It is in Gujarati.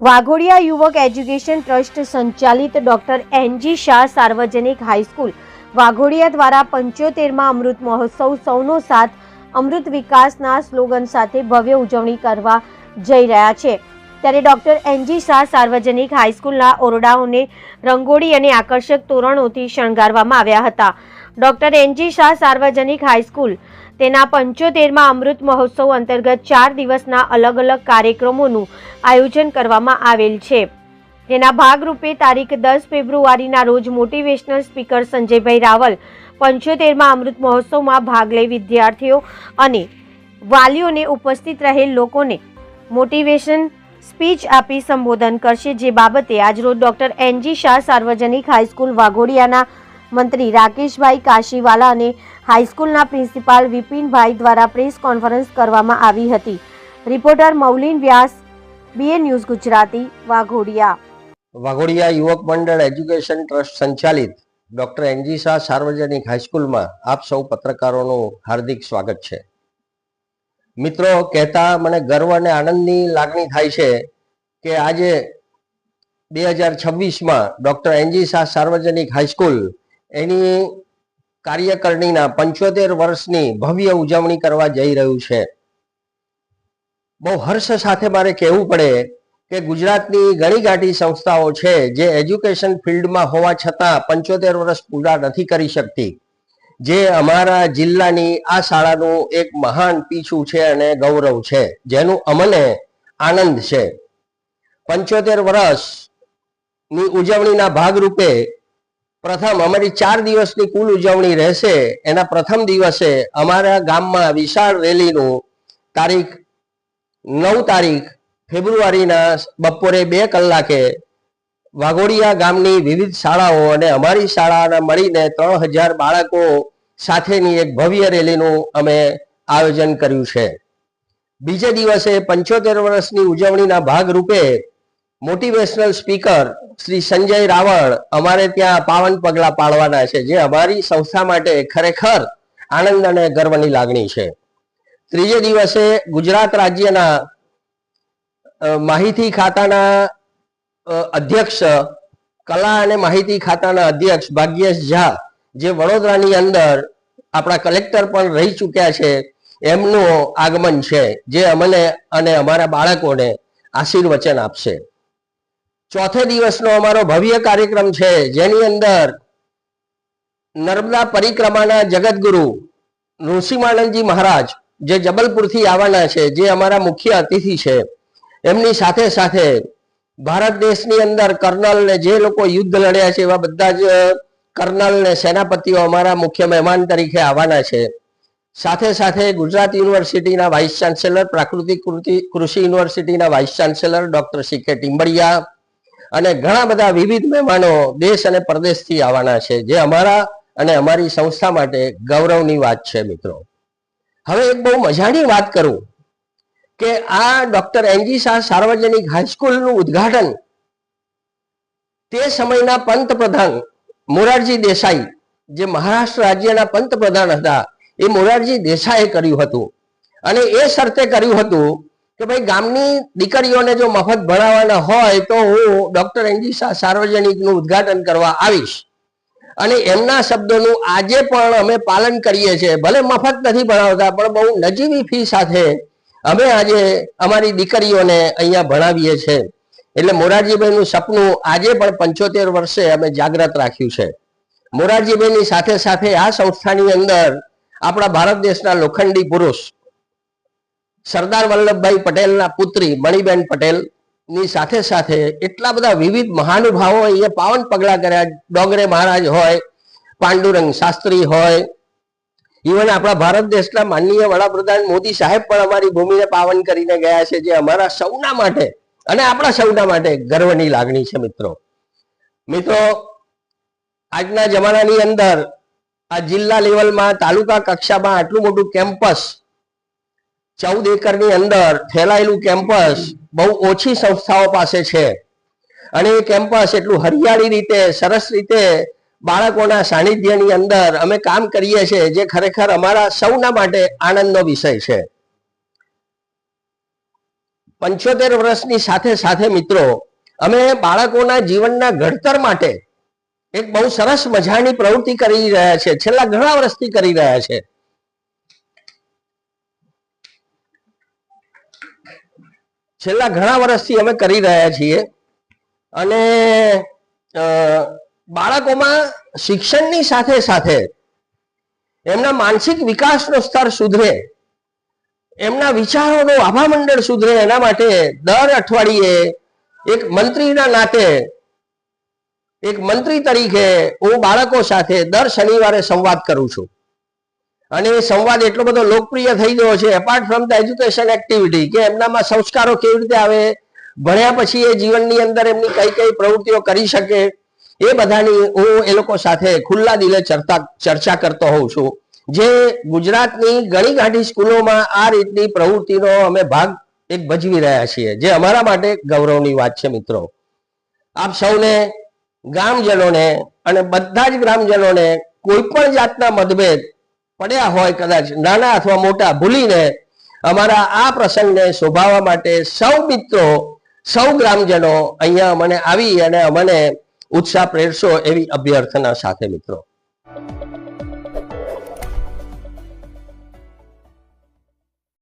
વાઘોડિયા યુવક એજ્યુકેશન ટ્રસ્ટ સંચાલિત ડોક્ટર એનજી શાહ સાર્વજનિક હાઈસ્કૂલ વાઘોડિયા દ્વારા પંચોતેરમાં અમૃત મહોત્સવ સૌનો સાથ અમૃત વિકાસના સ્લોગન સાથે ભવ્ય ઉજવણી કરવા જઈ રહ્યા છે. ત્યારે ડોક્ટર એનજી શાહ સાર્વજનિક હાઈસ્કૂલના ઓરડાઓને રંગોળી અને આકર્ષક તોરણોથી શણગારવામાં આવ્યા હતા. ડોક્ટર એનજી શાહ સાર્વજનિક હાઈસ્કૂલ. તેના પંચોતેરમાં અમૃત મહોત્સવ અંતર્ગત ચાર દિવસના અલગ અલગ કાર્યક્રમોનું આયોજન કરવામાં આવેલ છે. તેના ભાગરૂપે તારીખ દસ ફેબ્રુઆરીના રોજ મોટિવેશનલ સ્પીકર સંજયભાઈ રાવલ પંચોતેરમાં અમૃત મહોત્સવમાં ભાગ લઈ વિદ્યાર્થીઓ અને વાલીઓને ઉપસ્થિત રહેલ લોકોને મોટિવેશન સ્પીચ આપી સંબોધન કરશે, જે બાબતે આજરોજ ડોક્ટર એનજી શાહ સાર્વજનિક હાઈસ્કૂલ વાઘોડિયાના મંત્રી રાકેશભાઈ કાશીવાલા અને હાઈસ્કૂલના પ્રિન્સિપાલ વિપિનભાઈ દ્વારા પ્રેસ કોન્ફરન્સ કરવામાં આવી હતી. Reporter Maulin Vyas B A news Gujarati, Waghodia. Waghodia યુવક મંડળ એજ્યુકેશન ટ્રસ્ટ સંચાલિત ડોક્ટર એનજી શાહ સાર્વજનિક હાઈસ્કૂલમાં આપ સૌ પત્રકારોનું હાર્દિક સ્વાગત છે. મિત્રો, કહેતા મને ગર્વ અને આનંદની લાગણી થાય છે કે આજે બે હજાર છવ્વીસમાં ડૉક્ટર એનજી શાહ સાર્વજનિક હાઈસ્કૂલ એની કાર્યકરણીના પંચોતેર વર્ષની ભવ્ય ઉજવણી કરવા જઈ રહ્યું છે. બહુ હર્ષ સાથે મારે કહેવું પડે કે ગુજરાતની ઘણી ગાંઠી સંસ્થાઓ છે જે એજ્યુકેશન ફિલ્ડમાં હોવા છતાં પંચોતેર વર્ષ પૂરા નથી કરી શકતી. જે અમારા જિલ્લાની આ શાળાનું એક મહાન પીછું છે અને ગૌરવ છે, જેનું અમને આનંદ છે. પંચોતેર વર્ષની ઉજવણીના ભાગરૂપે પ્રથમ અમારી ચાર દિવસની કુલ ઉજવણી રહેશે. એના પ્રથમ દિવસે અમારા ગામમાં વિશાળ રેલીનું તારીખ નવ તારીખ ફેબ્રુઆરીના બપોરે બે કલાકે વાઘોડિયા ગામની વિવિધ શાળાઓ અને અમારી શાળાના મળીને ત્રણ હજાર બાળકો સાથેની એક ભવ્ય રેલીનું અમે આયોજન કર્યું છે. બીજે દિવસે પંચોતેર વર્ષની ઉજવણીના ભાગરૂપે મોટિવેશનલ સ્પીકર શ્રી સંજય રાવળ અમારે ત્યાં પાવન પગલા પાડવાના છે, જે અમારી સંસ્થા માટે ખરેખર આનંદ અને ગર્વની લાગણી છે. ત્રીજે દિવસે ગુજરાત રાજ્યના માહિતી ખાતાના અધ્યક્ષ, કલા અને માહિતી ખાતાના અધ્યક્ષ ભાગ્યેશ ઝા, જે વડોદરાની અંદર આપણા કલેક્ટર પણ રહી ચૂક્યા છે, એમનું આગમન છે, જે અમને અને અમારા બાળકોને આશીર્વચન આપશે. ચોથે દિવસનો અમારો ભવ્ય કાર્યક્રમ છે, જેની અંદર નર્મદા પરિક્રમાના જગતગુરુ ઋષિમાનંદજી મહારાજ જે જબલપુરથી આવવાના છે, જે અમારા મુખ્ય અતિથિ છે, એમની સાથે સાથે ભારત દેશની અંદર કર્નલ ને જે લોકો યુદ્ધ લડ્યા છે, એવા બધા જ કર્નલ ને સેનાપતિઓ અમારા મુખ્ય મહેમાન તરીકે આવવાના છે. સાથે સાથે ગુજરાત યુનિવર્સિટીના વાઇસ ચાન્સેલર, પ્રાકૃતિક કૃષિ યુનિવર્સિટીના વાઇસ ચાન્સેલર ડોક્ટર સી કે ટિમ્બડિયા અને ઘણા બધા વિવિધ મહેમાનો દેશ અને પરદેશથી આવવાના છે, જે અમારા અને અમારી સંસ્થા માટે ગૌરવની વાત છે મિત્રો. હવે એક બહુ મજાની વાત કરું કે આ ડોક્ટર એનજી શાહ સાર્વજનિક હાઈસ્કૂલનું ઉદ્ઘાટન તે સમયના પંતપ્રધાન મોરારજી દેસાઈ, જે મહારાષ્ટ્ર રાજ્યના પંતપ્રધાન હતા, એ મોરારજી દેસાઈએ કર્યું હતું. અને એ શરતે કર્યું હતું કે ભાઈ ગામની દીકરીઓને જો મફત ભણાવવાના હોય તો હું ડોક્ટર એનજી શાહ સાર્વજનિકનું ઉદ્ઘાટન કરવા આવીશ. અને એમના શબ્દોનું આજે પણ અમે પાલન કરીએ છીએ. ભલે મફત નથી ભણાવતા, પણ બહુ નજીવી ફી સાથે અમે આજે અમારી દીકરીઓને અહીંયા ભણાવીએ છીએ. એટલે મોરારજીભાઈનું સપનું આજે પણ પંચોતેર વર્ષે અમે જાગ્રત રાખ્યું છે. મોરારજીભાઈની સાથે સાથે આ સંસ્થાની અંદર આપણા ભારત દેશના લોખંડી પુરુષ સરદાર વલ્લભભાઈ પટેલના પુત્રી મણિબેન પટેલની સાથે સાથે એટલા બધા વિવિધ મહાનુભાવો અહીંયા પાવન પગલા કર્યા. ડોંગરે મહારાજ હોય, પાંડુરંગ શાસ્ત્રી હોય. ઇવન આપણા ભારત દેશના માનનીય વડાપ્રધાન મોદી સાહેબ પણ અમારી ભૂમિને પાવન કરીને ગયા છે, જે અમારા સૌના માટે અને આપણા સૌના માટે ગર્વની લાગણી છે મિત્રો. મિત્રો, આજના જમાનાની અંદર આ જિલ્લા લેવલમાં તાલુકા કક્ષામાં આટલું મોટું કેમ્પસ ચૌદ એકરની અંદર ફેલાયેલું કેમ્પસ બહુ ઓછી સંસ્થાઓ પાસે છે. અને એ કેમ્પસ એટલું હરિયાળી રીતે, સરસ રીતે બાળકોના સાનિધ્યની અંદર અમે કામ કરીએ છીએ, જે ખરેખર અમારા સૌના માટે આનંદનો વિષય છે. પંચોતેર વર્ષની સાથે સાથે મિત્રો, અમે બાળકોના જીવનના ઘડતર માટે એક બહુ સરસ મજાની પ્રવૃત્તિ કરી રહ્યા છે. છેલ્લા ઘણા વર્ષથી કરી રહ્યા છે. છેલ્લા ઘણા વર્ષથી અમે કરી રહ્યા છીએ. અને બાળકોમાં શિક્ષણની સાથે સાથે એમના માનસિક વિકાસનો સ્તર સુધરે, એમના વિચારોનો આભામંડળ સુધરે, એના માટે દર અઠવાડિયે એક મંત્રીના નાતે, એક મંત્રી તરીકે હું બાળકો સાથે દર શનિવારે સંવાદ કરું છું. અને એ સંવાદ એટલો બધો લોકપ્રિય થઈ ગયો છે apart from the education activity કે એમનામાં સંસ્કારો કેવી રીતે આવે, ભણ્યા પછી એ જીવનની અંદર એમની કઈ કઈ પ્રવૃત્તિઓ કરી શકે, એ બધાની હું એ લોકો સાથે ખુલ્લા દિલે ચર્ચા ચર્ચા કરતો હોઉં છું. જે ગુજરાતની ઘણી ગાંઠી સ્કૂલોમાં આ રીતની પ્રવૃત્તિનો અમે ભાગ એક ભજવી રહ્યા છીએ, જે અમારા માટે ગૌરવની વાત છે મિત્રો. આપ સૌને ગ્રામજનોને અને બધા જ ગ્રામજનોને કોઈ પણ જાતના મતભેદ પડ્યા હોય કદાચ નાના અથવા મોટા ભૂલીને અમારા આ પ્રસંગને શોભાવવા માટે સૌ મિત્રો, સૌ ગ્રામજનો અહીંયા મને આવી અને અમને ઉત્સાહ પ્રેરશો એવી અભ્યર્થના સાથે મિત્રો.